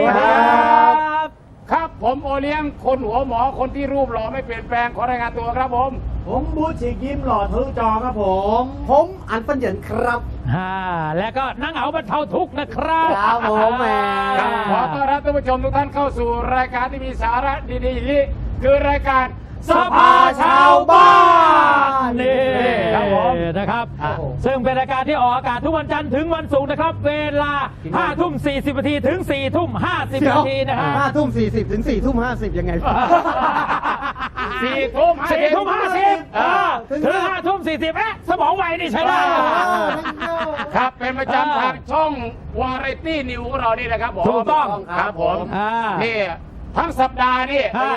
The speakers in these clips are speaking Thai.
สวัสดีสวัสคดีรครับับ ครับผมโอเลี้ยงคนหัวหมอคนที่รูปหล่อไม่เปลี่ยนแปลงขอรายงานตัวครับผม ผมบูธฉีกยิ้มหล่อทะลุจอครับผม ผมอันปัญญนครับอ่าแล้วก็นั่งเอาบรรเทาทุกข์นะครับครับผมแหม ครับขอต้อนรับท่านผู้ชมทุกท่านเข้าสู่รายการที่มีสาระดีๆอย่างนี้คือรายการ สภาชาวบ้านนี่ครับผมนะครับครับซึ่งเป็นรายการที่ออกอากาศทุกวันจันทร์ถึงวันศุกร์นะครับ เวลา5ทุ่ม40นาทีถึง4ทุ่ม50นาทีนะฮะ ห้าทุ่มสี่สิบถึงสี่ทุ่มห้าสิบยังไง สี่ทุ่มสี่ทุ่มห้าสิบอ่าถึงห้าทุ่มสี่สิบเอ๊ะสมองไวนี่ใช่ได้ ครับ เป็นประจำทางช่องวาไรตี้นิวของเรานี่นะครับผมถูกต้องครับผมอ่านี่ ทั้งสัปดาห์นี่อ่า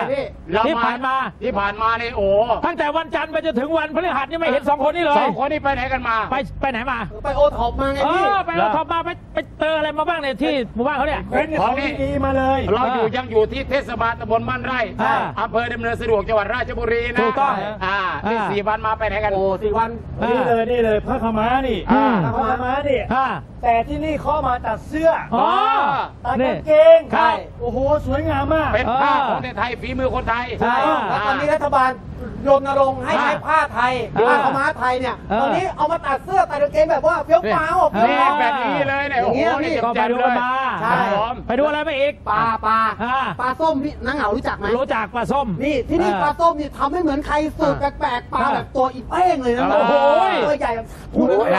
เรที่ผ่านมา ที่ผ่านมานี่โอ้ตั้งแต่วันจันทร์ไปจนถึงวันพฤหัสนี่ไม่เห็นสองคนนี่เลสยองคนนี้ไปไหนกันมา ไปไปไหนมาไปโอท็อปมาไงเอพี่อไปรถท็อปมาไปไปเจออะไรมาบ้างเนี่ยที่หมู่บ้านเขาเนี่ย เป็นของดีๆมาเลย เราอยู่ยังอยู่ที่เทศบาลตำบลบ้านไร่อ่าอำเภอดำเนินสะดวกจังหวัดราชบุรีนะถูกต้องอ่านี่อ่า สี่วันมาไปไหนกัน โอ้สี่วันนี่เลยนี่เลยพระขาวม้านี่อ่า พระขาวม้านี่อ่า แต่ที่นี่เข้ามาตัดเสื้ออ๋อตัดนี่กางเกงครับ โอ้โหสวยงามมากเป็นผ้าอ่าของไทยฝีมือคนไทย ใช่แล้วตอนนี้รัฐบาลรณรงค์ให้ใช้ผ้าไทยอ่าผ้าขาวม้าไทยเนี่ยอ่าตอนนี้เอามาตัดเสื้อตัดกางเกงแบบว่าเฟี้ยวฟ้าวอะเอนี่อแบบนี้เลยเนี่ยโอ้โหอย่างเงี้ยพี่นี่ก็ไปแจ่มดูๆเลกันยมาใช่ครับผมไปดูอะไรมาอีกปลาปลาอ่าปลาส้มพี่นังเหงารู้จักไหมรู้จักปลาส้มนี่ที่นี่อ่าปลาส้มนี่ทำให้เหมือนใครสูตรแปลกๆปลาแบบตัวอีเป้งเลยนะโอ้โหตัวใหญ่แบบโอ้ย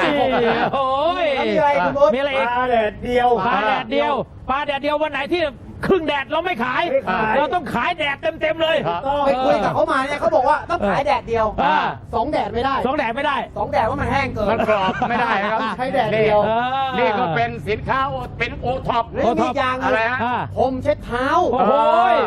โอ้ยแล้วมีอะไรคุณบุ๊มีอะไรอีกปลาแดดเดียวปลาแดดเดียวปลาแดดเดียววันไหนที่ครึ่งแดดเราไม่ขาย ไม่ขาย เราต้องขายแดดเต็มๆเลยครับ ไปคุยกับเขามาเนี่ยเขาบอกว่าต้องขายแดดเดียวอ่า สองแดดไม่ได้สองแดดไม่ได้สองแดดว่ามันแห้งเกิน มันกรอบไม่ได้ครับใช้แดดเดียวเออ นี่ก็เป็นสินค้าโอเป็นโอท็อป แล้วมีอีกอย่างหนึอะไรงฮะ อ่า ผมเช็ดเท้าโอ้โห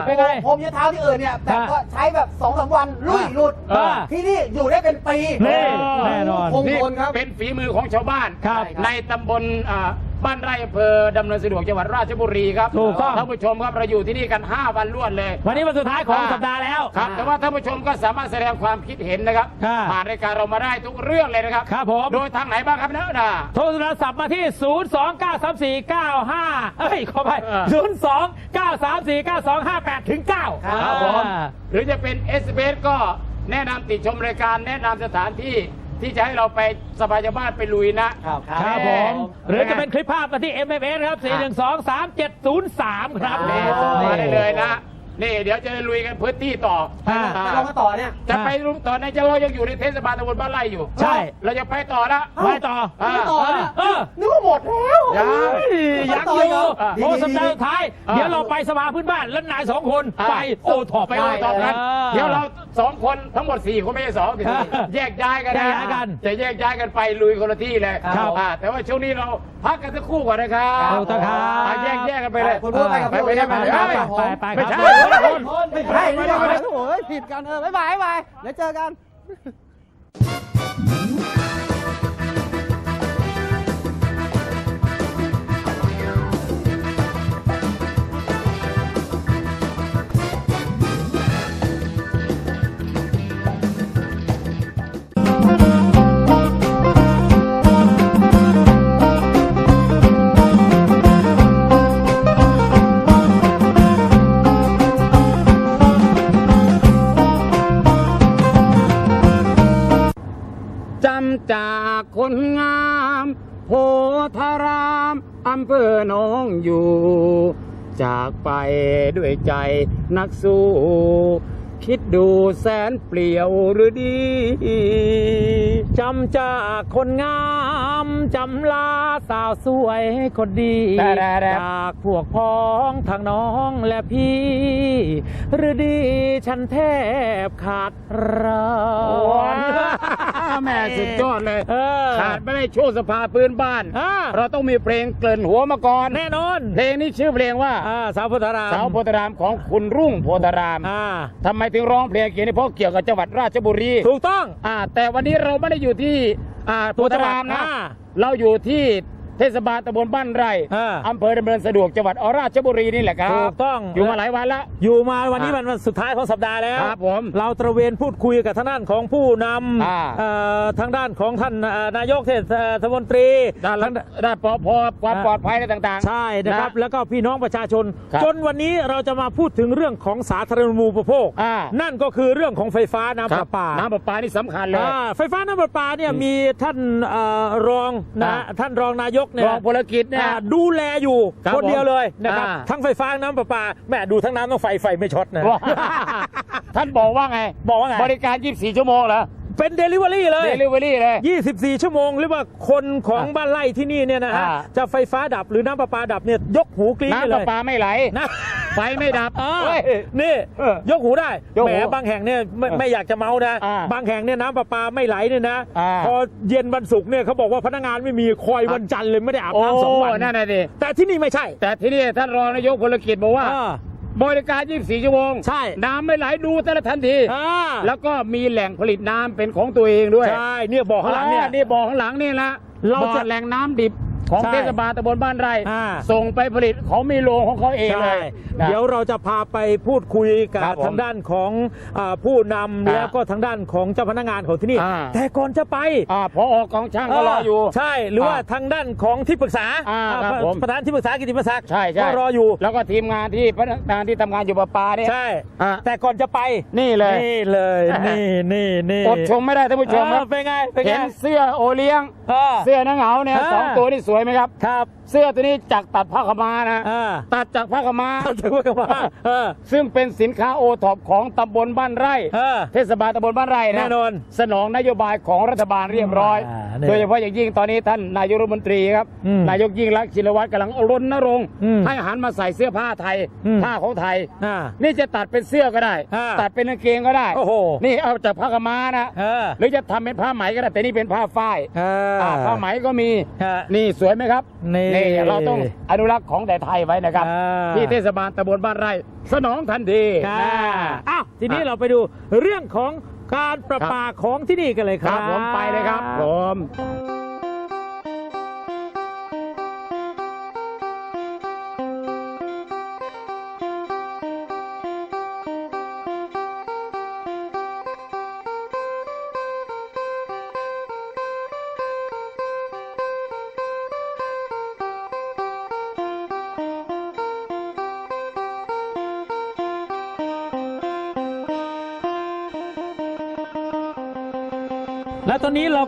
เป็นไง ผมเช็ดเท้าที่อื่นเนี่ยแบบว่าใช้แบบสองสามวันลุยหลุดอ่า ที่นี่อยู่ได้เป็นปี นี่แน่นอนคงนี่ทนครับ เป็นฝีมือของชาวบ้าน ครับ ในตำบลอ่า บ้านไร่อำเภอดำเนินสะดวกจังหวัดราชบุรีครับถูกต้อง ท่านผู้ชมครับเราอยู่ที่นี่กัน 5 วันรวดเลยวันนี้วันสุดท้ายของอ่าสัปดาห์แล้ว ครับแต่ว่าท่านผู้ชมก็สามารถแสดงความคิดเห็นนะครับ ค่ะผ่านรายการเรามาได้ทุกเรื่องเลยนะครับ ครับผม โดยทางไหนบ้างครับเนอะนะโทรศัพท์มาที่ 0 2 9 3 4 9 5 เอ้ย ขอไปเออ0 2 9 3 4 9 2 5 8ถึง9ครับผม หรือจะเป็น s อ s ก็แนะนำติชมรายการแนะนำสถานที่ ที่จะให้เราไปสบายชาวบ้านไปลุยนะครับครับผม หรือจะเป็นคลิปภาพมาที่ MMS ครับ 4 1 2 3 7 0 3 ครับ นี่ส่งมาได้เลยนะ นี่เดี๋ยวจะลุยกันพื้นที่ต่อ อ่าอ่าไปลงมาต่อเนี่ย จะไปรุมต่อในจะเรายังอยู่ในเทศบาลตำบลบ้านไร่อยู่ใช่ เราจะไปต่อนะ ไปต่ออ่าไปต่อเนี่ยเออ นึกว่าหมดแล้วยังอยากอยู่อะโอ้สัปดาห์สุดท้ายอะเดี๋ยวเราไปสภาพื้นบ้านแล้วนายสองคนอะไปโอท็อป ไปโอท็อปกันอ่าเดี๋ยวเรา สองคนทั้งหมดสี่คนไม่ใช่สองสิอ่าแยกย้ายกันนะแยกย้ายกัน จะแยกย้ายกันไปลุยคนละที่เลยครับอ่าแต่ว่าช่วงนี้เราพักกันสักครู่ก่อนนะครับเอาเถอะครับอะแยกแยกกันไปเลยคุณพูดไปกับไปพี่ไปโอ้ยไปไปไปไปไปไม่ครับใช่คนละคนไม่ใช่ไม่ใช่โอ้ยผิดกันเออบ๊ายบายบ๊ายบายเดี๋ยวเจอกัน จากคนงามโพธารามอำเภอหนองอยู่ จากไปด้วยใจนักสู้ คิดดูแสนเปลี่ยวหรือดีจำจากคนงามจำลาสาวสวยคนดี จากพวกพ้องทางน้องและพี่ หรือดีฉันแทบขาดรอโอ้นแม่สุดยอดเลยเออ ขาดไม่ได้ช่วงสภาพื้นบ้าน อ่าเราต้องมีเพลงเกลิ่นหัวมาก่อน แน่นอนเพลงนี้ชื่อเพลงว่าอ่าสาวพุทธารามสาวโพธารามของคุณรุ่งโพธารามอ่าทำไมถึงร้องเพลงเกี่ยวนี้เพราะเกี่ยวกับจังหวัดราชบุรีถูกต้อง อ่าแต่วันนี้เราไม่ได้อยู่ที่อ่าโพธารามนะ อ่า เราอยู่ที่ เทศบาลตำบลบ้านไร่อ่าอำเภอดำเนินสะดวกจังหวัดราชบุรีนี่แหละครับถูกต้อง อยู่มาหลายวันแล้วอยู่มาวันนี้อะมันวันสุดท้ายของสัปดาห์แล้วครับผมเราตระเวนพูดคุยกับทางด้านของผู้นอ่าำเอ่อทางด้านของท่านเอ่อนายกเทศมนตรี ด้านทางด้านปอพอความอ่าปลอดภัยอะไรต่างๆ ใช่นะครับนะแล้วก็พี่น้องประชาชน ครับจนวันนี้เราจะมาพูดถึงเรื่องของสาธารณูปโภค อ่า นั่นก็คือเรื่องของไฟฟ้าน้ำคปรัระบปา น้ำประปานี่สำคัญเลย อ่าไฟฟ้าน้ำประปาเนี่ยมีท่านเอ่อรองนะอ่าท่านรองนายกเนี่ยรองพลกิจเนี่ย อ่าดูแลอยู่ครับคนเดียวเลยนะครับอ่า ทั้งไฟฟ้าน้ำประปาแม่ดูทั้งน้ำทั้งไฟไฟไม่ช็อตนะท่านบอกว่าไง บอกว่าไง บริการ 24 ชั่วโมงเหรอเป็นเดลิเวอรี่เลยเดลิเวอรี่เลย 24 ชั่วโมงหรือว่าคนของอ่าบ้านไร่ที่นี่เนี่ยนะฮะอ่า จะไฟฟ้าดับหรือน้ำประปาดับเนี่ยยกหูกรี๊ดน้ำเลประยปาไม่ไหล นะ ไฟไม่ดับอ่าเฮ้ยนี่เออยกหูได้ยกแหมหูบางแห่งเนี่ยไม่เออไม่อยากจะเมานะ อ่าบางแห่งเนี่ยน้ำประปาไม่ไหลเนี่ยนะ อ่า พอเย็นวันศุกร์เนี่ยเขาบอกว่าพนักงานไม่มีคอยวันจันทร์เลยไม่ได้อาบโอ้น้ำสองวันนั่นน่ะดิแต่ที่นี่ไม่ใช่แต่ที่นี่ท่านรองนายกพลกิจบอกว่า อ่า บริการ 24 ชั่วโมงใช่ น้ำไม่ไหลดูแต่ละทันที อ่าแล้วก็มีแหล่งผลิตน้ำเป็นของตัวเองด้วยใช่เนี่ยบอกข้างหลังเนี่ย อ่านี่บอกข้างหลังนี่ละเราจะ บ่อแหล่งน้ำดิบ ของใช่เทศบาลตำบลบ้านไร่ อ่า ส่งไปผลิตเขามีโรงของเขาเองเลใช่ยนะ เดี๋ยวเราจะพาไปพูดคุยกับครับผมทางด้านของอาผู้นำอ่าแล้วก็ทางด้านของเจ้าพนักงานของที่นี่ อ่า แต่ก่อนจะไปอ่าพอออกองช่างก็รออยู่ ใช่หรือว่าอ่าทางด้านของที่ปรึกษาอ่าอ่าครับผม ประธานที่ปรึกษากิติมศักดิ์ใช่ใช่ก็รออยู่แล้วก็ทีมงานที่พนักงานที่ทำงานอยู่ประปาเนี่ย ใช่อ่า แต่ก่อนจะไปนี่เลย นี่เลยนี่นี่นี่อดชมไม่ได้ท่านผู้ชมคเอรัอบเป็นไงเป็นไงเห็นเสื้อโอเลี้ยงเออเสื้อหนังเหงาเนี่ยอ่า สองตัวนี่สวยไหมครับ ครับ เสื้อตัวนี้จากตัดผ้าขาวมานะอ่าตัดจากผ้าขาวมาถือว่ากันว่าเออ ซึ่งเป็นสินค้าโอท็อปของตำบลบ้านไร่ เออ เทศบาลตำบลบ้านไร่นะแน่นอนสนองนโยบายของรัฐบาลเรียบร้อย อ่าเนี่ยโดยเฉพาะอย่างยิ่งตอนนี้ท่านนายกรัฐมนตรีครับ อืมนายกยิ่งรักษณ์ชินวัตรกำลังรณรงค์อืมให้หันมาใส่เสื้อผ้าไทย อืม ผ้าของไทย อ่า นี่จะตัดเป็นเสื้อก็ได้ อ่าตัดเป็นกางเกงก็ได้ โอ้โห นี่เอาจากผ้าขาวมานะ เออหรือจะทำเป็นผ้าไหมก็ได้ แต่นี่เป็นผ้าฝ้ายเอออ่าผ้าไหมก็มี ฮะ นี่สวยไหมครับนี่เราต้องอนุรักษ์ของแต่ไทยไว้นะครับอ่าที่เทศบาลตำบลบ้านไร่ สนองทันทีค่ะนะอ้าวทีนี้เราไปดูเรื่องของการประปาของที่นี่กันเลยคครัรับบผมไปเลยครับผม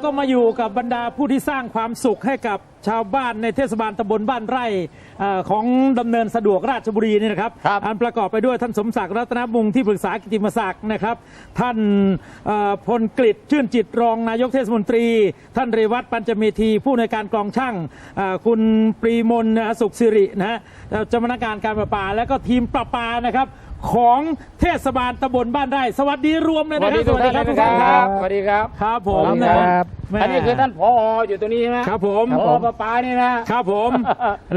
ก็มาอยู่กับบรรดาผู้ที่สร้างความสุขให้กับชาวบ้านในเทศบาลตำบลบ้านไร่เอ่อของดำเนินสะดวกราชบุรีนี่นะครับ ครับ อันประกอบไปด้วยท่านสมศักดิ์รัตนบุงที่ปรึกษากิติมศักดิ์นะครับ ท่านเอ่อพลกฤษชื่นจิตรองนายกเทศมนตรี ท่านเรวัตปัญจเมธีผู้ในวยการกองช่างเอ่อคุณปรีมนสุขสิรินะฮะเอ่อเจ้าพนักงานการประปา และก็ทีมประปานะครับ ของเทศบาลตำบลบ้านไร่สวัสดีรวมเลยสวันะสคดีรับทุกท่านนะครับสวัสดีครับครับผมสวัสดีนะครับแม่อันนี้คือท่านผออยู่ตรงนี้ใช่ไหมครับผมผอประปานี่นะครับผม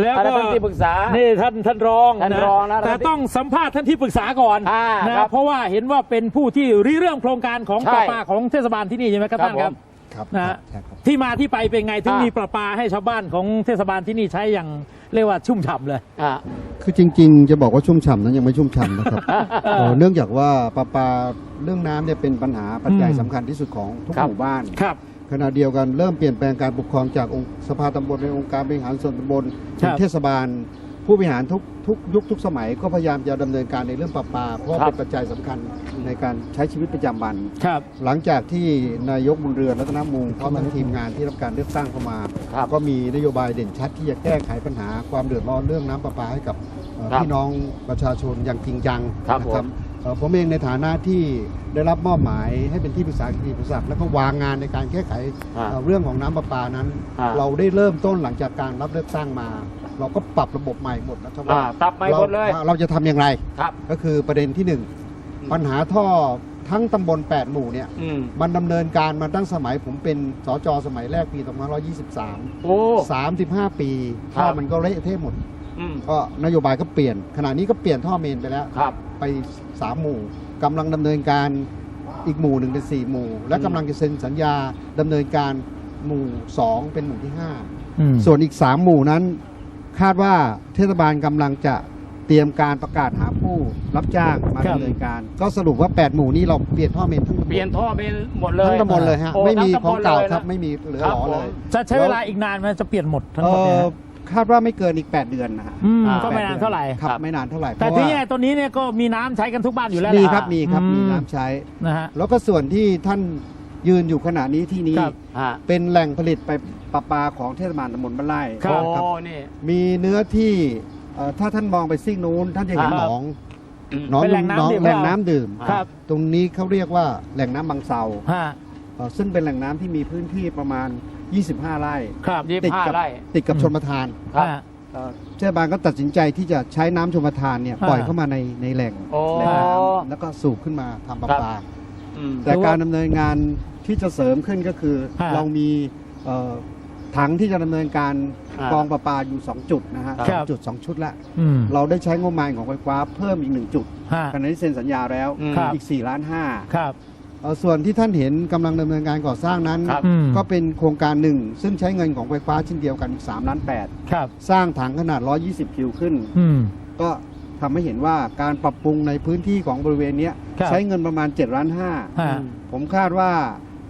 แล้วอันก็นั้นท่านที่ปรึกษานี่ท่านท่านรองท่านรองนะแต่ต้องสัมภาษณ์ท่านที่ปรึกษาก่อนอ่านะครับเพราะว่าเห็นว่าเป็นผู้ที่ริเริ่มโครงการของใช่ประปาของเทศบาลที่นี่ใช่ไหมครับครับท่านครับผม ครับนะฮะใช่ครับ ที่มาที่ไปเป็นไงถึงอ่ามี มีประปาให้ชาวบ้านของเทศบาลที่นี่ใช้อย่างเรียกว่าชุ่มฉ่ำเลย อ่า คือจริง ๆ จะบอกว่าชุ่มฉ่ำนั้นยังไม่ชุ่มฉ่ำนะครับ เออเอ่อเนื่องจากว่าปลาปลาเรื่องน้ำเนี่ยเป็นปัญหาปัจจัยอืม สำคัญที่สุดของทุกครับ หมู่บ้าน ครับ ขณะเดียวกันเริ่มเปลี่ยนแปลงการปกครองจากองค์สภาตำบลในองค์การบริหารส่วนตำบลครัถึบงเทศบาล ผู้บริหารทุกทุกยุคทุกสมัยก็พยายามจะดำเนินการในเรื่องปลาปลาเพราะครับ เป็นปัจจัยสำคัญในการใช้ชีวิตประจำวัน ครับ หลังจากที่นายกบุญเรือนรัตนมุงพร้อมทั้งทีมงานที่รับการเลือกตั้งเข้ามา ครับ ก็มีนโยบายเด่นชัดที่จะแก้ไขปัญหาความเดือดร้อนเรื่องน้ำประปาให้กับเอ่อครับพี่น้องประชาชนอย่างจริงจังครับนะผมเอ่อผมเองในฐานะที่ได้รับมอบหมายให้เป็นที่ปรึกษากิติมศักดิ์แล้วก็วางงานในการแก้ไขอ่าเอ่อเรื่องของน้ำประปานั้นอ่าเราได้เริ่มต้นหลังจากการรับเลือกตั้งมา เราก็ปรับระบบใหม่หมดนะครับอ่าว่าปรับใหม่หมดเลย ราเราจะทำอย่างไร ครับ ก็คือประเด็นที่หนึ่งอืม ปัญหาท่อทั้งตำบล 8 หมู่เนี่ย อืมมันดำเนินการมาตั้งสมัยผมเป็นสจสมัยแรกปี 2523 โอ้ 35 ปีครับ ท่อมันก็เละเทะหมด อืมก็นโยบายก็เปลี่ยน ขณะนี้ก็เปลี่ยนท่อเมนไปแล้ว ครับ ไป 3 หมู่กำลังดำเนินการอีกหมู่หนึ่งเป็น 4 หมู่ และกำลังจะเซ็นสัญญาดำเนินการหมู่ 2 เป็นหมู่ที่อืม5ส่วนอีก 3 หมู่นั้น คาดว่าเทศบาลกำลังจะเตรียมการประกาศหาผู้รับจ้างมาครับดำเนินการ ก็สรุปว่า 8 หมู่นี้เราเปลี่ยนท่อเมนทั้งตำบลเปลี่ยนท่อเป็นหมดเลยทั้งตำบลเลยฮะโอ้ไม่มีทั้ของตำลเก่าลยนะครับ ไม่มีเหลือครับหลอเลยผมจะใช้เวลาอีกนานไหมจะเปลี่ยนหมดทั้งเอ่หมดเนี่ยอฮะ คาดว่าไม่เกินอีก 8 เดือนนะฮะอืมอ่าก็ไม่นานเท่าไหร่ ครับครับไม่นานเท่าไหร่แต่เพราะที่ว่าแน่ตัวนี้เนี่ยก็มีน้ำใช้กันทุกบ้านอยู่แล้วแหละมีครับมีครับอืมมีน้ำใช้ นะฮะ แล้วก็ส่วนที่ท่านยืนอยู่ขณะนี้ที่นี้ ครับ ฮะ เป็นแหล่งผลิตไป ประปาของเทศบาลตำบลบ้านไร่ครับ โอ้ครับนี่ มีเนื้อที่เอ่อถ้าท่านมองไปซีกนู้นท่านจะเห็นครับหนองอืมหนองเป็นแหล่งน้ำดื่มแหล่งน้ำดื่ม ครับ ตรงนี้เขาเรียกว่าแหล่งน้ำบางเซาฮะเอ่อซึ่งเป็นแหล่งน้ำที่มีพื้นที่ประมาณ 25 ไร่ครับยี่สิติดบห้ากัไร่ ติดกับอืมชนประทานครับ ฮะ เอ่อเทศบาลก็ตัดสินใจที่จะใช้น้ำชนประทานเนี่ยอ่าปล่อยเข้ามาในในแหล่งโอ้แหล่งน้ำแล้วก็สูบขึ้นมาทำประปา อืม แต่การดำเนินงานที่จะเสริมขึ้นก็คือ ฮะเรามีเอ่อ ถังที่จะดำเนินการอ่ากองประปาอยู่ 2 จุดนะฮะครับ สองจุด 2 ชุดละอืม เราได้ใช้งบประมาณของไฟฟ้าเพิ่มอีก 1 จุดฮะขณะที่เซ็นสัญญาแล้วอืมครับ อีก4ล้านห้าครับ เอ่อส่วนที่ท่านเห็นกำลังดำเนินการก่อสร้างนั้น ครับอืมก็เป็นโครงการหนึ่ง ซึ่งใช้เงินของไฟฟ้าเช่นเดียวกันอีก3ล้าน8ครับสร้างถังขนาด 120 คิวขึ้น อืม ก็ทำให้เห็นว่าการปรับปรุงในพื้นที่ของบริเวณเนี้ยครับ ใช้เงินประมาณ7ล้านห้า ฮะ ผมคาดว่า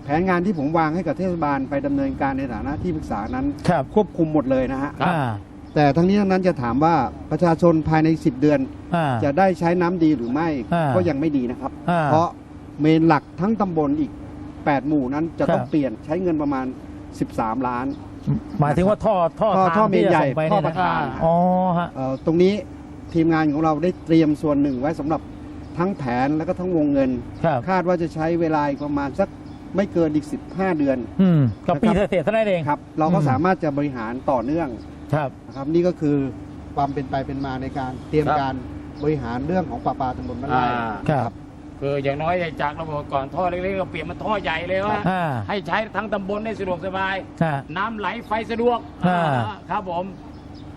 แผนงานที่ผมวางให้กับเทศบาลไปดำเนินการในฐานะที่ปรึกษานั้น ครับควบคุมหมดเลยนะฮะครับอ่าแต่ทั้งนี้ทั้งนั้นจะถามว่าประชาชนภายใน 10 เดือน อ่า จะได้ใช้น้ำดีหรือไม่อ่าก็ยังไม่ดีนะครับ อ่าเพราะเมนหลักทั้งตำบลอีก 8 หมู่นั้นจะต้องครับ เปลี่ยนใช้เงินประมาณ 13 ล้าน หมายถึงว่าท่อท่อท่อทางท่อเมนที่จะใหญ่ส่งไปท่อเนี่ยประธานอ๋อฮะ เอ่อตรงนี้ทีมงานของเราได้เตรียมส่วนหนึ่งไว้สำหรับทั้งแผนและก็ทั้งวงเงิน ครับ คาดว่าจะใช้เวลาอีกประมาณสัก ไม่เกินอีก 15 เดือนอืมกับปีนะครับเศษๆเท่านั้นเองครับ เราก็อืมสามารถจะบริหารต่อเนื่องครับนะครับ นี่ก็คือความเป็นไปเป็นมาในการเตรียมครับ การบริหารเรื่องของประปาตำบลบ้านไร่ อ่า ครับคืออย่างน้อยจากระบบก่อนท่อเล็กๆก็เปลี่ยนมาท่อใหญ่เลยว่าอ่าให้ใช้ทั้งตำบลได้สะดวกสบายฮะน้ำไหลไฟสะดวกอ่า อ่าครับผม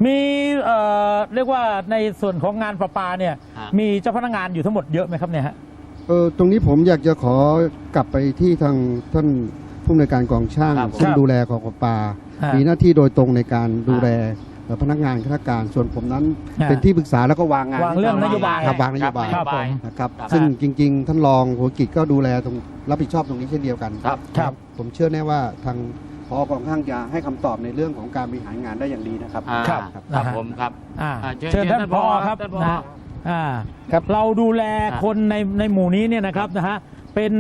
มีเอ่อเรียกว่าในส่วนของงานประปาเนี่ย ฮะ มีเจ้าพนักงานอยู่ทั้งหมดเยอะไหมครับเนี่ยฮะ เออตรงนี้ผมอยากจะขอกลับไปที่ทางท่านผู้อำนวยการกองช่างครับผมซึ่งดูแลของประปา ฮะมีหน้าที่โดยตรงในการดูแลเอ่อพนักงานข้าราชการ ส่วนผมนั้นฮะเป็นที่ปรึกษาแล้วก็วางงานวางเรื่องนโยบาย ครับวางนโยบาย ครับผม นะครับครับซึ่งจริงๆ ท่านรองหัวกิจก็ดูแลตรงรับผิดชอบตรงนี้เช่นเดียวกันครับ ครับ ผมเชื่อแน่ว่าทางพอกองข้างจะให้คำตอบในเรื่องของการบริหารงานได้อย่างดีนะครับ อ่าครับ ครับนะฮะผมครับอ่าอ่าเชิญเชิญท่านเชิญพอท่านผอครับท่านผอ นะ อ่าครับ เราดูแลครับคนในในหมู่นี้เนี่ยนะครับนะฮะเป็น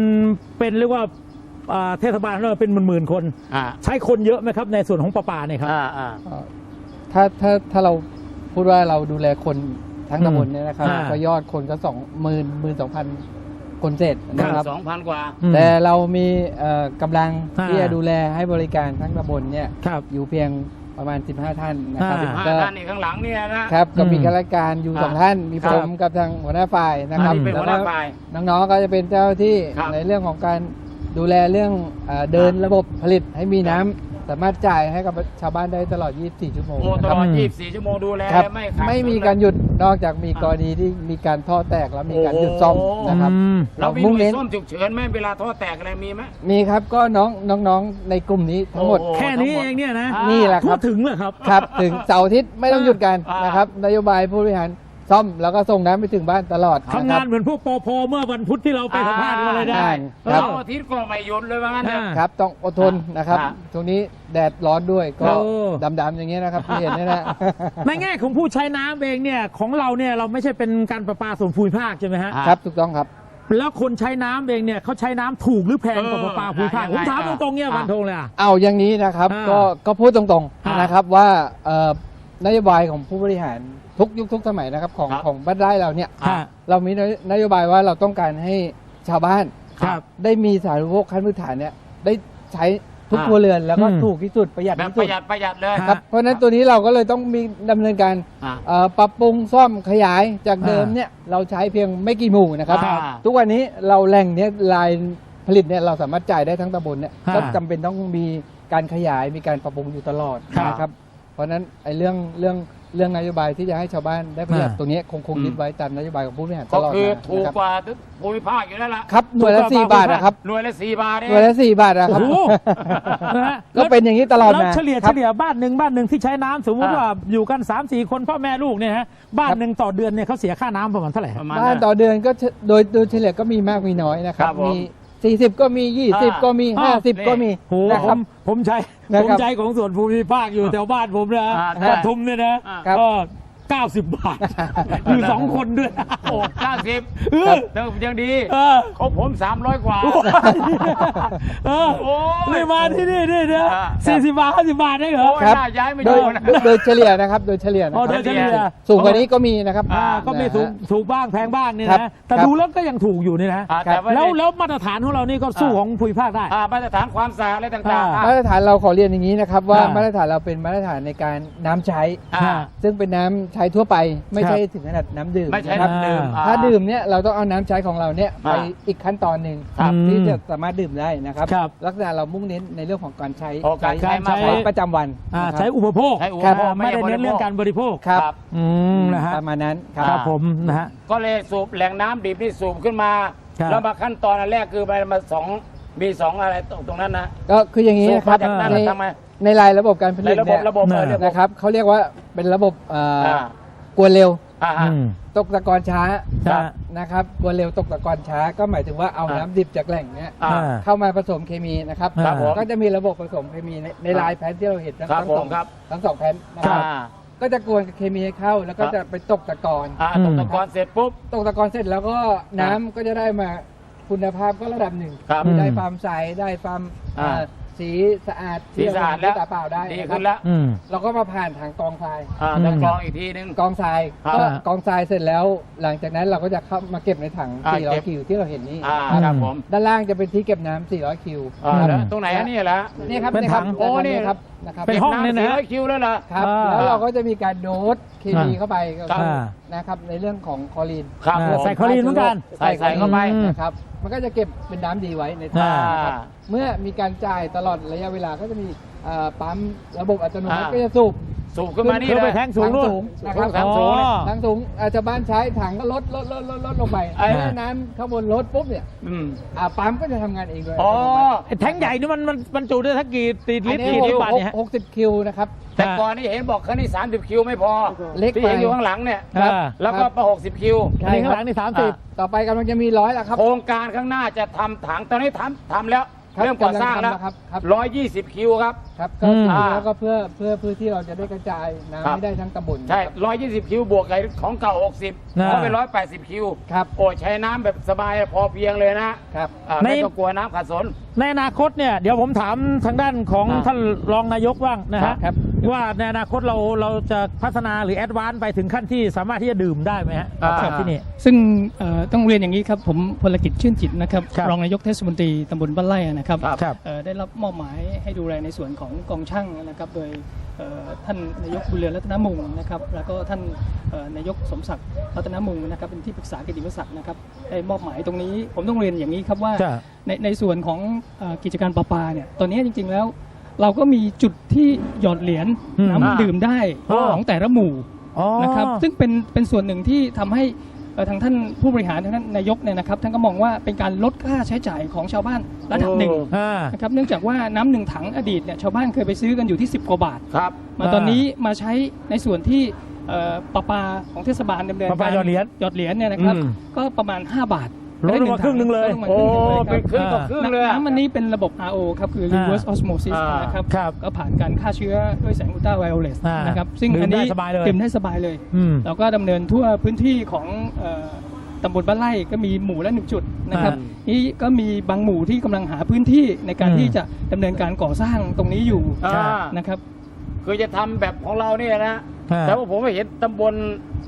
เป็นเรียกว่าอ่าเทศบาลเราเป็นหมื่นๆคน อ่าใช้คนเยอะไหมครับในส่วนของประปาเนี่ยครับ อ่าอ่าเอ่อถ้าถ้าถ้าเราพูดว่าเราดูแลคนทั้งอืมตำบลเนี่ยนะครับ อ่า ก็ยอดคนก็สองหมื่นหมื่นสองพันคนเศษนะครับ สองพันกว่า อืม แต่เรามีเอ่อกำลังอ่าที่จะดูแลให้บริการทั้งตำบลเนี่ยครับ อยู่เพียง ประมาณ 15 ท่านนะครับอ่าห้าก็ท่านนี่ข้างหลังเนี่ยนะ ครับก็มีอืมข้าราชการอยู่ครับสองท่านมีครัผบมกับทางหัวหน้าฝ่ายนะครับอันนี้เป็นแล้วหัวหก็น้าฝ่ายน้องๆก็จะเป็นเจ้าหน้าที่ครับในเรื่องของการดูแลเรื่องเอ่อเดินระบบผลิตให้มีน้ำ สามารถจ่ายให้กับชาวบ้านได้ตลอด 24 ชั่วโมงโอ้นะตคลรับอดอืม24 ชั่วโมงดูแลครับไม่ขาดไม่มีสนเลยการหยุดนอกจากมีกรณีที่มีการท่อแตกแล้วมีการหยุดซ่อมนะครับ อืม เรามีหมุ่งน่วยเน้นซ่อมฉุกเฉินไหมเวลาท่อแตกอะไรมีไหม มีครับก็น้องน้องๆในกลุ่มนี้ทั้งหมด โอ้ แค่นี้เองเนี่ยนะอ่านี่แหละคพูรัดบถึงเหรอครับ ครับ ถึงเสาร์อาทิตย์ไม่ต้องหยุดกันอ่าน นะครับ นโยบายผู้บริหาร ซ่อมแล้วก็ส่งน้ำไปถึงบ้านตลอดทำนะคงารันบเหมือนพวกปอพเมื่อวันพุธที่เราไปสัมภาษณ์กันมาเลยได้อ่าเอครับอเสาร์อาทิตย์ก็ไม่หยุดเลยว่างั้นเถอะอ่าครับ ต้องอดทนนะครับครับตรงนี้แดดร้อนด้วยก็โอ้ ดำๆอย่างเงี้ยนะครับที่เห็นเนี่ยนะในแง่ของผู้ใช้น้ำเองเนี่ยของเราเนี่ยเราไม่ใช่เป็นการประปาส่วนภูมิภาคใช่ไหมฮะอ่าครับถูกต้องครับ แล้วคนใช้น้ำเองเนี่ยเขาใช้น้ำถูกหรือแพงกว่าเออประปาภูมิภาคยังผไงมถามอะตรงๆเนี่ยอะวันทงเลยอะ เอาอย่างนี้นะครับอ่าก็ก็พูดตรงอ่าๆนะครับว่าเอ่อนโยบายของผู้บริหาร ทุกยุคทุกสมัยนะครับของครับ ของบ้านไร่เราเนี่ยฮะเรามีนโยบายว่าเราต้องการให้ชาวบ้าน ครับ ได้มีสาธารณูปโภคขั้นพื้นฐานเนี่ยได้ใช้ทุกอ่า ครัวเรือนแล้วก็อืม ถูกที่สุดประหยัดแบบที่ปสุระดหยัดประหยัดเลยฮะครับ เพราะฉะนั้นตัวนี้เราก็เลยต้องมีดำเนินการอ่าเอ่อปรับปรุงซ่อมขยายจากเดิมอ่าเนี่ยเราใช้เพียงไม่กี่หมู่นะครับ อ่า ทุกวันนี้เราแหล่งเนี้ยลายผลิตเนี่ยเราสามารถจ่ายได้ทั้งตำบลเนี่ยอ่าก็จำเป็นต้องมีการขยายมีการปรับปรุงอยู่ตลอดครับ นะครับ เพราะฉะนั้นไอ้เรื่องเรื่อง เรื่องนโยบายที่จะให้ชาวบ้านได้ประหยัดอ่า ตรงนี้คงคงอืมยึดไว้ตามนโยบายของผู้บริหารตก็ลอดคือมาถูกนะครับกว่าภูมิภาคอยู่แล้วล่ะครับหน่วยละถูกกว่าสี่บาทนะครับหน่วยละสี่บาทเอง หน่วยละสี่บาทนะครับ โอ้โห นะฮะก็เป็นอย่างนี้ตลอดแล้วมาเฉลี่ยคเฉรับ ลี่ยบ้านหนึ่งบ้านหนึ่งที่ใช้น้ำสมมติอ่า ว่าอยู่กัน3ามสี่คนพ่อแม่ลูกเนี่ยฮะบ้านครับหนึ่งต่อเดือนเนี่ยเขาเสียค่าน้ำประมาณเท่าไหร่ปฮะระมาณบ้านต่อเดือนก็เฉโดยโดยเฉลี่ยก็มีมากมีน้อยนะครับ ครับผม มี 40 ก็มีอ่า20 ก็มี อ่า50 ก็มีโอ้โหนะผครับ มผมใช้นะผมครับใช้ของส่วนภูมิภาคอยู่แถวบ้านผมนะอ่าปทุมเนี่ยนะอ่าครับ ก็ 90 บาท อยู่สองคนด้วย โอ้เก้าสิบเออ เติมยังดีเออเขาผมสามร้อยกว่า เออโอ้ยนี่มาที่นี่นี่เนี่ยอ่า สี่สิบบาทห้าสิบบาทได้เหรอ โอ้ยครับ น่าย้ายไม่โดอยยู่นะ โดยโดยเฉลี่ยนะครับ โดยเฉลี่ยนะอ๋อคโดรับยเฉลี่ย สูงกว่านี้ก็มีนะครับ อ่าก็ไม่ถูกนะฮะถูกบ้างแพงบ้างเนี่ยครับนะแต่ครับดูแล้วก็ยังถูกอยู่นี่นะอ่าแต่ว่าแล้วแล้วมาตรฐานของเรานี่ก็สู้ของภูมิภาคได้ อ่ามาตรฐานความสะอาดอะไรต่างอ่าๆอะมาตรฐานเราขอเรียนอย่างนี้นะครับว่าอ่ามาตรฐานเราเป็นมาตรฐานในการน้ำใช้ อ่า ซึ่งเป็นน้ำใช้ทั่วไป ไม่ใช่ครับถึงขนาดน้ำดื่มไม่ใช่นะครับน้ำดื่มอ่าอ่ ถ้าดื่มเนี่ยเราต้องเอาน้ำใช้ของเราเนี่ยไปอ่าอีกขั้นตอนหนึ่งครับที่อืมจะสามารถดื่มได้นะครับครับลักษณะเรามุ่งเน้นในเรื่องของการใช้โอ้การใช้มากกว่าประจำวันอ่านะครับ ใช้อุปโภคใช้อุปครับโภคไม่ได้เน้นเรื่องการบริโภคค รับครับอืมนะฮะประมาณนั้นคครัรับบผมนะฮะ ก็เลยสูบแหล่งน้ำดิบนี่สูบขึ้นมา ครับ แล้วมาขั้นตอนอันแรกคือมันมาสองมีสองอะไรตรงตรงนั้นนะ ก็คืออย่างนี้นะครับสูบมาจากนั่นในทำไม ในรายระบบการผลิตในระบบเนี่ยระบบเออเนี่ยระบบนะครับเขาเรียกว่าเป็นระบบเอ่อออ่ากวนเร็ว อ่าอืมตกตะกอนช้าครับนะครับกวนเร็วตกตะกอนช้า ก็หมายถึงว่าเอาอ่า น้ำดิบจากแหล่งเนี้ยอ่า เข้ามาผสมเคมีนะครับครับผมก็จะมีระบบผสมเคมีในในลายแผ่นที่เราเห็นทั้งครับทั้งสองผมครับ ทั้งสองแผ่นนะคอ่ารับก็จะกวนกับเคมีให้เข้าแล้วก็ครับจะไปตกตะกอน อ่าตกตะกอนเสร็จปุ๊บ ตกตะกอนเสร็จแล้วก็น้ำก็จะได้มาคุณภาพก็ระดับหนึ่งครับอืมได้ความใสได้ความอ่า เอ่อ สีสะอาดสีสะอาดแล้วตาเปล่าได้ดีนะคขึ้รับนแล้วอืม เราก็มาผ่านทางกองทราย อ่าอืมจะกรองอีกทีนึง กองทรายครับก็กองทรายเสร็จแล้ว หลังจากนั้นเราก็จะเข้ามาเก็บในถัง อ่าเก็บ 400 คิวที่เราเห็นนี่อ่านะครับครับผมด้านล่างจะเป็นที่เก็บน้ำ 400 คิวอ่าอืมแล้วตรงไหนอันนี้แหละ นี่ครับเป็นนี่ครับถังโอ้นี่ครับนะครับเป็นห้องเนี่ยนะร้อยคิวแล้วเหรอครับ อ่า แล้วเราก็จะมีการโดสเคมีอ่าเข้าไปก็ครับคืออ่า นะครับในเรื่องของคลอรีนครับอ่าผม ใส่คลอรีนเหมือนกันใส่ใส่เข้าไป นะครับ มันก็จะเก็บเป็นน้ำดีไว้ในถังอ่า นะครับ เมื่อมีการจ่ายตลอดระยะเวลาก็จะมีเอ่อปั๊มระบบอัตโนมัติอ่า ก็จะสูบสูบขึ้นมานี่คือเลไปยแทงสูงถันู่น สูงนะครับถังสูงเลยอ๋อถังสูงอาชาวบ้านใช้ถังก็ลดลดลดลดลดลงไปไอ้เมื่อน้ำข้างบนลดปุ๊บเนี่ยอืมอ่าปั๊มก็จะทำงานเองโดยอ๋ออัตโนมัติไอ้แท้งใหญ่นี่มันมันบรรจุได้สักกี่ตีอัลินตรนี้กี่หลิตรกบาทเนี่ยฮะ หกสิบคิวนะครับ แต่ก่อนนี่เห็นบอกคันนี้30 คิวไม่พอเล็กที่ไปเห็นอยู่ข้างหลังเนี่ยครับแล้วก็ไป60 คิว อันนี้ข้างหลังนี่สามสิบ ต่อไปกำลังจะมีร้อยแล้วครับ โครงการข้างหน้าจะทำถังตอนนี้ทำทำแล้ว ครับเริ่มก่อสร้างแล้วกำลังทำแล้วครับครับ ร้อยยี่สิบคิวครับ ครับก็อืม คือแล้วก็เพื่อเพื่อเพื่อที่เราจะได้กระจายครัน้ำบให้ได้ทั้งตำบลใช่ครับ ร้อยยี่สิบคิวบวกกับของเก่า60อ่าก็เป็นร้อยแปดสิบคิวครับ โอ้ใช้น้ำแบบสบายพอเพียงเลยนะครับ อ่าในไม่ ต้องกลัวน้ำขาดสน ในอนาคตเนี่ยเดี๋ยวผมถามทางด้านของอ่าท่านรองนายกบ้างนะครัฮะบครับ ว่าในอนาคตเราเราจะพัฒนาหรือแอดวานซ์ไปถึงขั้นที่สามารถที่จะดื่มได้ไหมฮะอ่ากับที่นี่ ซึ่งเอ่อต้องเรียนอย่างนี้ครับ ผมพลกิจชื่นจิตนะครับครับรองนายกเทศมนตรีตำบลบ้านไร่นะครับครับครับเอ่อได้รับมอบหมายให้ดูแลในส่วนของกองช่างนะครับ โดยเอ่อ ท่านนายกบุญเรือนรัตนมุงนะครับแล้วก็ท่านเอ่อนายกสมศักดิ์รัตนมุงนะครับเป็นที่ปรึกษากิติมศักดิ์นะครับได้มอบหมายตรงนี้ ผมต้องเรียนอย่างนี้ครับว่าครับในในส่วนของเอ่อกิจการประปาเนี่ยตอนนี้จริง ๆแล้ว เราก็มีจุดที่หยอดเหรียญอืมน้ำดื่มได้อ๋อของแต่ละหมู่อ๋อนะครับซึ่งเป็นเป็นส่วนหนึ่งที่ทำให้เอ่อ ทางท่านผู้บริหารทางท่านนายกเนี่ยนะครับท่านก็มองว่าเป็นการลดค่าใช้จ่ายของชาวบ้านระดับหนึ่งอ่า นะครับเนื่องจากว่าน้ำหนึ่งถังอดีตเนี่ยชาวบ้านเคยไปซื้อกันอยู่ที่ 10 กว่าบาท ครับ มาอ่าตอนนี้มาใช้ในส่วนที่เอ่อประปาของเทศบาลดำเนินประปาหยอดเหรียญหยอดเหรียญเนี่ยนะครับอืม ก็ประมาณ 5 บาท ลดลงมาครึ่งหนึ่งเลยดงมาโอ้ครึ่งหนึ่งเลยครับเป็นครึ่งต่อครึ่งเลยอะ น้ำมันนี้เป็นระบบ RO ครับ คืออ่า reverse osmosis อ่านนะครับ ครับก็ผ่านการฆ่าเชื้อด้วยแสงอุลตราไวโอเลตอ่านนะครับ ซึ่งดื่มอันนี้ได้สบายเลยดื่มได้สบายเลย อืม เราก็ดำเนินทั่วพื้นที่ของเอ่อตำบลบ้านไร่ก็มีหมู่ละหนึ่งจุดนะครับอ่นี่ก็มีบางหมู่ที่กำลังหาพื้นที่ในการอืม ที่จะดำเนินการก่อสร้างตรงนี้อยู่อ่า นะครับ คือจะทำแบบของเราเนี่ยนะอ่าแต่ว่าผมไม่เห็นตำบล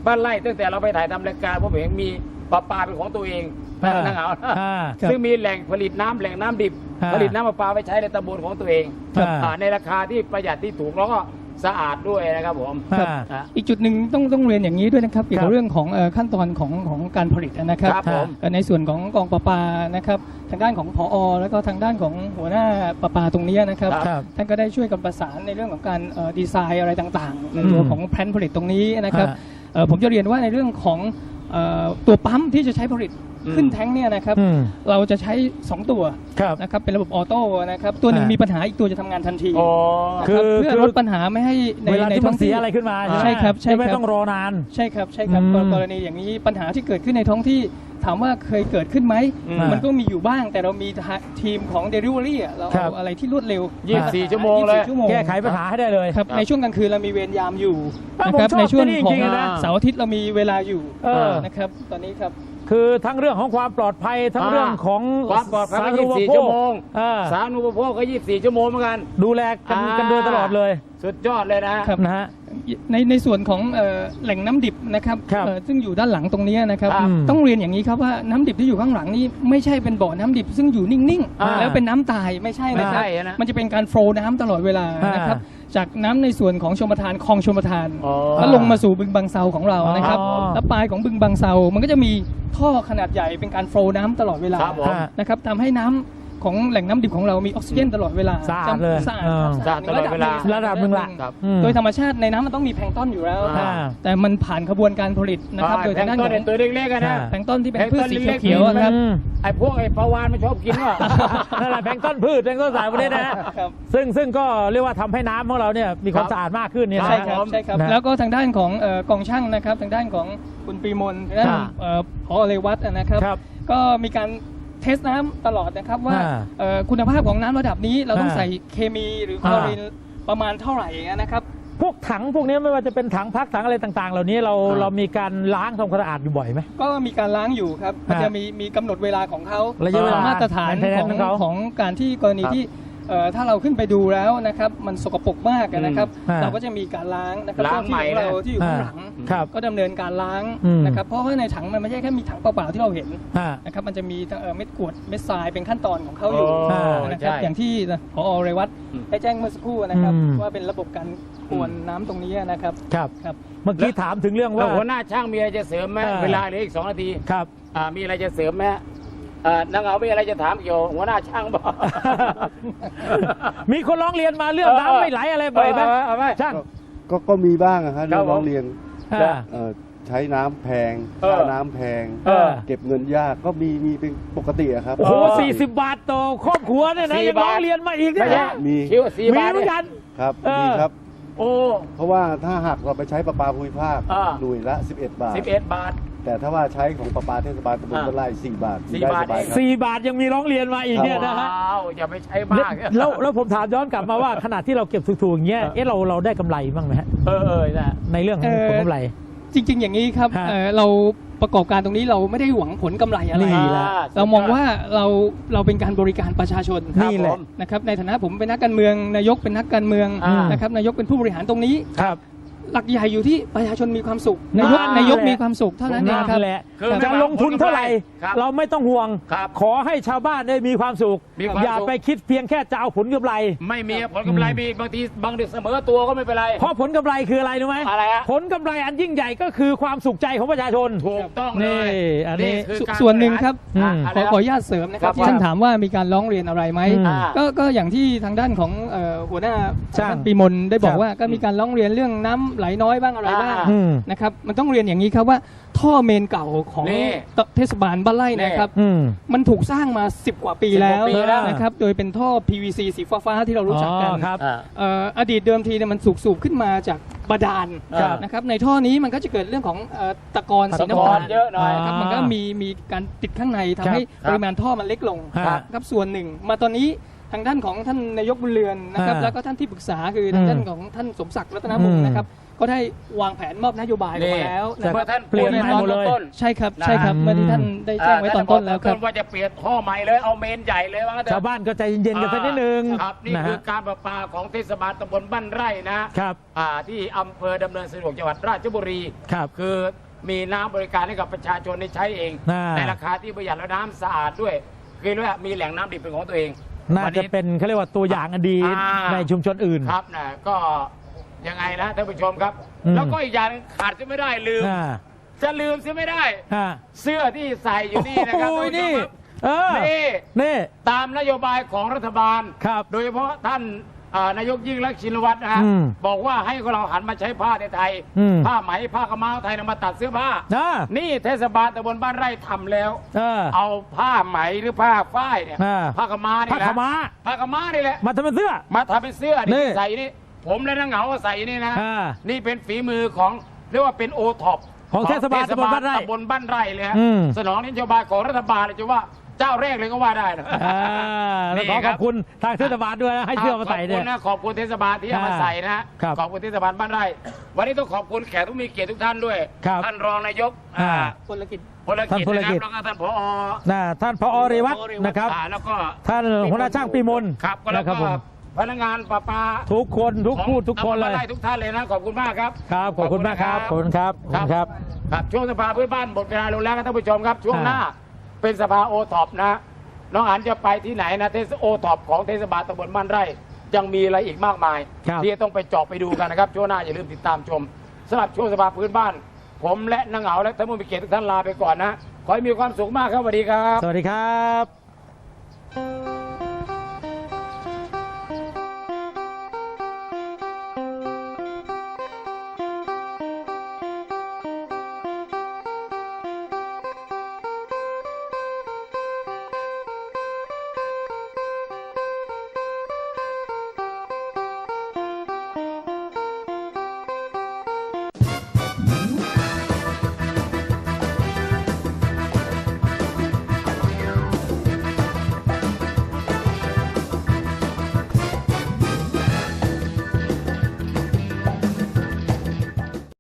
บ้านไร่ตั้งแต่เราไปถ่ายทำรายการผมเห็นมีปลาปลาเป็นของตัวเอง อ่านั่งเอาอ่าครับซึ่งมีแหล่งผลิตน้ำแหล่งน้ำดิบ อ่าผลิตน้ำประปาไว้ใช้ในตำบลของตัวเองครับ อ่าในราคาที่ประหยัดที่ถูกแล้วก็สะอาดด้วยนะครับผมอ่านะอีกจุดหนึ่งต้องต้องเรียนอย่างนี้ด้วยนะครับเกี่ยวครักับบเรื่องของเอ่อขั้นตอนของของการผลิตนะครับครับผมเอ่อในส่วนของกองประปานะครับทางด้านของพอแล้วก็ทางด้านของหัวหน้าประปาตรงนี้นะครับครับ ท่านก็ได้ช่วยกันประสานในเรื่องของการเอ่อดีไซน์อะไรต่างๆในตัวอืมของแผนผลิตตรงนี้นะครับฮะเอ่อผมจะเรียนว่าในเรื่องของเอ่อ ตัวปั๊มที่จะใช้ผลิตอืมขึ้นแท้งเนี่ยนะครับ อืมเราจะใช้ 2 ตัวครับนะครับเป็นระบบออโต้นะครับ ตัวหนึ่งฮะมีปัญหาอีกตัวจะทำงานทันทีโอ้คือนะครับเพื่อคือลดปัญหาไม่ให้ในเวลาในที่ท้มัอนงเสีที่ยอะไรขึ้นมาใช่ไหมใช่ครับใช่ครับไม่ต้องรอนาน ใช่ครับใช่ครับอืม กรณีอย่างนี้ปัญหาที่เกิดขึ้นในท้องที่ ถามว่าเคยเกิดขึ้นไหม อืมมันก็มีอยู่บ้าง แต่เรามีทีมของ Delivery อะเราครัเอาบ อะไรที่รวดเร็วยี่สิบสี่ชั่วโมงเลย 24ชั่วโมงแก้ไขปัญหาให้ได้เลย ครับในช่วงกลางคืนเรามีเวรยามอยู่เอ้ยนะครับผมชอบในช่วงที่นี่ของจริงๆนะ เสาร์อาทิตย์เรามีเวลาอยู่เออ นะครับตอนนี้ครับ คือทั้งเรื่องของความปลอดภัยทั้งอ่า เรื่องของความปลอดภัยก็สาธารณูป24โภชั่ควโมงอ่าสาธารณูปโภคก็ 24 ชั่วโมงเหมือนกัน ดูแลกันอ่า กันโดยตลอดเลยสุดยอดเลยนะฮะ ครับ นะฮะ ในในส่วนของเอ่อแหล่งน้ำดิบนะครับครับเอ่อซึ่งอยู่ด้านหลังตรงนี้นะครับ ครับต้องเรียนอย่างนี้ครับว่าน้ำดิบที่อยู่ข้างหลังนี้ไม่ใช่เป็นบ่อน้ำดิบซึ่งอยู่นิ่งอ่าๆ แล้วเป็นน้ำตายไม่ใช่ไม่นะคใช่รับนะมันจะเป็นการโฟลว์น้ำตลอดเวลาอ่านนะครับจากน้ำในส่วนของชมประทานคลองชมประทาน อ๋อแล้วลงมาสู่บึงบางเซาของเรานะครับอ๋อ แล้วปลายของบึงบางเซามันก็จะมีท่อขนาดใหญ่เป็นการโฟลว์น้ำตลอดเวลา ครับผมฮะนะครับทำให้น้ำ ของแหล่งน้ำดิบของเรามีออกซิเจนตลอดเวลาสะอาดเลยสะอาดครับสะอาดตลอดเวลา ระดับหนึ่งละ ครับ อืม โดยธรรมชาติในน้ำมันต้องมีแพลงก์ต้นอยู่แล้ว อ่า แต่มันผ่านขบวนการผลิตนะครับอ่าโดยทางด้านแพขลองก์ต้นเนี่ยตัวเล็กๆกันนะอ่าแพลงก์ต้นที่เป็นแพลงก์พืต้ชนสีเล็กๆเขียวๆอะครับ อืม ไอ้พวกไอ้ปลาวานมันชอบกินว่ะ นั่นแหละแพลงก์ต้นพืชแพลงก์ต้นสายประเภทนะฮะครับ ซึ่งซึ่งก็เรียกว่าทำให้น้ำของเราเนี่ยมีความครับ สะอาดมากขึ้นเนี่ยนะ ใช่ฮะครับใช่ครับ นะแล้วก็ทางด้านของเอ่อกองช่างนะครับ ทางด้านของคุณปีมนทางด้านครับเอ่อพอเลวัตนะครับ ครับก็มีการ เทสน้ำตลอดนะครับว่าอ่าเอ่อคุณภาพของน้ำระดับนี้เราต้องอ่าใส่เคมีหรือคลอรีนประมาณเท่าไหร่นะครับ พวกถังพวกนี้ไม่ว่าจะเป็นถังพักถังอะไรต่างๆ เหล่านี้เราอ่า เรามีการล้างทำความสะอาดอยู่บ่อยไหม ก็มีการล้างอยู่ครับ มันฮะจะมีมีกำหนดเวลาของเขาระยะเวลามาตรฐาน maintenance ของของเขาของการที่กรณีครับที่ เอ่อถ้าเราขึ้นไปดูแล้วนะครับมันสกปรกมากนะครับ อืมเราก็จะมีการล้างนะครับล้างใหม่เจ้าที่ของเราที่อยู่ข้างหลังครับก็ดำเนินการล้างอืม นะครับเพราะว่าในถังมันไม่ใช่แค่มีถังเปล่าๆที่เราเห็นฮะนะครับมันจะมีทั้งเอ่อเม็ดกรวดเม็ดทรายเป็นขั้นตอนของเขาอยู่อ๋อนะครับใช่อย่างที่พอเรวัตอืม ได้แจ้งเมื่อสักครู่นะครับ อืม ว่าเป็นระบบการกวนน้ำตรงนี้นะครับครับครับ เมื่อกี้ถามถึงเรื่องแล้ว่าวหัวหน้าช่างมีอะไรจะเสริมไหมอ่า เวลาเหลืออีกสองนาทีครับ อ่ามีอะไรจะเสริมไหมฮะอ่า นางเอามีอะไรจะถามเกี่ยวหัวหน้าช่างบอก มีคนร้องเรียนมาเรื่องน้ำไม่ไหลอะไรบ่อยไหมเเอาไหม ช่าง ก็ก็มีบ้างอะครับครัเรื่บองร้องเรียนอ่า เอ่อใช้น้ำแพงเออค่าน้ำแพง เออ เก็บเงินยากก็มีมีเป็นปกติอะครับโอ้โหเออสี่สิบบาทต่อครอบครัวเนี่ยนะสี่ยังร้องบาทเรียนมาอีกเนี่ไม่ยใช่นะมีคิดว่าสี่มีบาทเหมือนเนี่ยกัน ครับเออ มีครับ โอ้ เพราะว่าถ้าหากเราไปใช้ประปาภูมิภาคอ่า หน่วยละ 11 บาท สิบเอ็ดบาท แต่ถ้าว่าใช้ของประปาเทศบาลตำบลอ่าบ้านไร่4บาทสี่ได้บาทสบายเองครับสี่บาทยังมีร้องเรียนมาอีกเนี่ยนะฮะว้าวอย่าไปใช้มากแล้วแล้วผมถามย้อนกลับมาว่า ขนาดที่เราเก็บถูกๆอย่างเงี้ยเออเอ๊ะเราเราได้กำไรบ้างไหมฮะเออเออนะ ในเรื่องของเอ่อผลกำไร จริง ๆ อย่างนี้ครับฮะ เอ่อเราประกอบการตรงนี้เราไม่ได้หวังผลกำไรอะไร นี่ละ เรามองว่าเราเราเป็นการบริการประชาชนนี่แหละ ผม นะครับในฐานะผมเป็นนักการเมือง นายกเป็นนักการเมืองอ่าน นะครับนายกเป็นผู้บริหารตรงนี้ ครับ หลักใหญ่อยู่ที่ประชาชนมีความสุขนั่นานยกแหละนายกมีความสุขเท่านั้นเองครับนั่นแหละคือจะลงทุนเท่าไหร่ ครับเราไม่ต้องห่วง ครับขอให้ชาวบ้านได้มีความสุข มีความอย่าสุข ไปคิดเพียงแค่จะเอาผลกำไร ไม่มีผลกำไรมีบางทีบางเดือนเสมอตัวก็ไม่เป็นไร เพราะผลกำไรคืออะไรรู้ไหมอะไรฮะ ผลกำไรอันยิ่งใหญ่ก็คือความสุขใจของประชาชน ถูกต้องเลยนี่อันนี้ คือสการส่วนหนึ่งครับอ่าอืมอะขไรอนะขออนุญาตเสริมนะครับครับที่ท่านถามว่ามีการร้องเรียนอะไรไหมอืมอ่าก็ก็อย่างที่ทางด้านของเอ่อหัวหน้าช่างท่านปีมนได้บอครักบว่าก็มีการร้องเรียนเรื่องน้ำไหลน้อยบ้างอะไรบ้างอ่าอืม นะครับมันต้องเรียนอย่างนี้ครับว่าท่อเมนเก่าของนี่เทศบาลบ้านไร่นะครับ อืม มันถูกสร้างมา 10 กว่าปีแล้ว10กว่าปีแล้ว นะครับโดยเป็นท่อ PVC สีฟ้าๆที่เรารู้จักกัน อ๋อครับ อ่า เอ่ออดีตเดิมทีเนี่ยมันสูบสูบขึ้นมาจากบาดาลครับนะครับในท่อนี้มันก็จะเกิดเรื่องของเอ่อตะกอนสีน้ำตาลตะกอนเยอะหน่อยนะครับมันก็มีมีการติดข้างในทำให้ครับปริมาณท่อมันเล็กลงครับ ครับส่วนหนึ่ง มาตอนนี้ ทางด้านของท่านนายกบุญเรือนนะครับอ่าแล้วก็ท่านที่ปรึกษาคือทางด้านของท่านสมศักดิ์รัตนมงอืศ์ม นะครับก็ได้วางแผนมอบนโยบายออกมาแล้วนะคเมื่รัอบท่านเปลี่ยนพูดใหม่หมดเลยตอนต้นใช่ครับใช่ครับอืมเมื่อที่ท่านได้แจ้งไว้ตอนต้นแล้วครับ ว่าจะเปลี่ยนท่อใหม่เลยเอาเมนใหญ่เลยว่างั้นเถอะ ชาวบ้านก็ใจเย็นๆกันสักนิดนึงครับนี่นะคืฮะอการประปาของเทศบาลตำบลบ้านไร่นะครับอ่าที่อำเภอดำเนินสะดวกจังหวัดราชบุรีครับคือมีน้ำบริการให้กับประชาชนได้ใช้เอง อ่าในราคาที่ประหยัดและน้ำสะอาดด้วย คือเรียกว่ามีแหล่งน้ำดิบเป็นของตัวเอง น่าวันจะนี้เป็นเขาเรียกว่าตัวอย่างอันดีอ่า ในชุมชนอื่น ครับนะก็ยังไงนะท่านผู้ชมครับ อืม แล้วก็อีกอย่างหนึ่งขาดจะไม่ได้ลืม อ่าจะลืมเสียไม่ได้ อ่าเสื้อที่ใส่อยู่นี่นะครับโอ้ยท่านผู้ชนี่มครับเออนี่ นี่ ตามนโยบายของรัฐบาล ครับ โดยเฉพาะท่าน อ่านายกยิ่งรักษณ์ชินวัตรนะฮะอืมบอกว่าให้เราหันมาใช้ผ้าไทย อืม ผ้าไหมผ้ากำมะไทยนำมาตัดเสื้อผ้าอ่านี่เทศบาลตำบลบ้านไร่ทำแล้ว เออเอาผ้าไหมหรือผ้าฝ้ายเนี่ยอ่า ผ้ากำมะนี่ผ้าแหละขาวม้าผ้ากำมะนี่แหละ มาทำเป็นเสื้อ มาทำเป็นเสื้อนี่นี่ใส่นี่ผมและนางเหงาก็ใส่นี่นะอ่านี่เป็นฝีมือของเรียกว่าเป็นโอท็อปของเทศบาลตำบลบ้านไร่ตำบลบ้านไร่เลยฮะอืม สนองนโยบายของรัฐบาลเลยจะว่า เจ้าแรกเลยก็ว่าได้นะ อ่าแล้วขอนี่ขครัอบ บคุณทางเทศบาลด้วยนะให้เสื้อมาใส่ขอบเนี่คุยณนะขอบคุณเทศบาลที่เอามาใส่นะฮะครับขอบคุณเทศบาลบ้านไร่ วันนี้ต้องขอบคุณแขกทุกมีเกียรติทุกท่านด้วย ครับท่านรองนายกอ่า พลกิจพลกิจท่านพลนะคกิรัจ บแล้วก็ท่านผอนะท่านพอเรวัตนะครับ อ่าแล้วก็ท่านหัวหน้าช่างปีมนครับก็แล้วนะครับก็ผมพนักงานประปาทุกคนทุกพูดทุกคนเลยตำบบ้าไร่ทุกท่านเลยนะขอบคุณมากครับ ครับขอบคุณมากครับขอบคุณครับขอบคุณครับ ครับช่วงสภาพื้นบ้านหมดเวลาลงแล้วครับท่านผู้ชมครับ ช่วงอ่าหน้า เป็นสภาโอท็อปนะ น้องอันจะไปที่ไหนนะเทศโอท็อปของเทศบาลตำบลบ้านไร่ ยังมีอะไรอีกมากมาย ครับที่จะต้องไปเจอบไปดูกันนะครับช่วงหน้าอย่าลืมติดตามชมสำหรับช่วงสภาพื้นบ้าน ผมและนางเหงาและท่านผู้มีเกียรติทุกท่านลาไปก่อนนะ ขอให้มีความสุขมากครับสวัสดีครับ สวัสดีครับ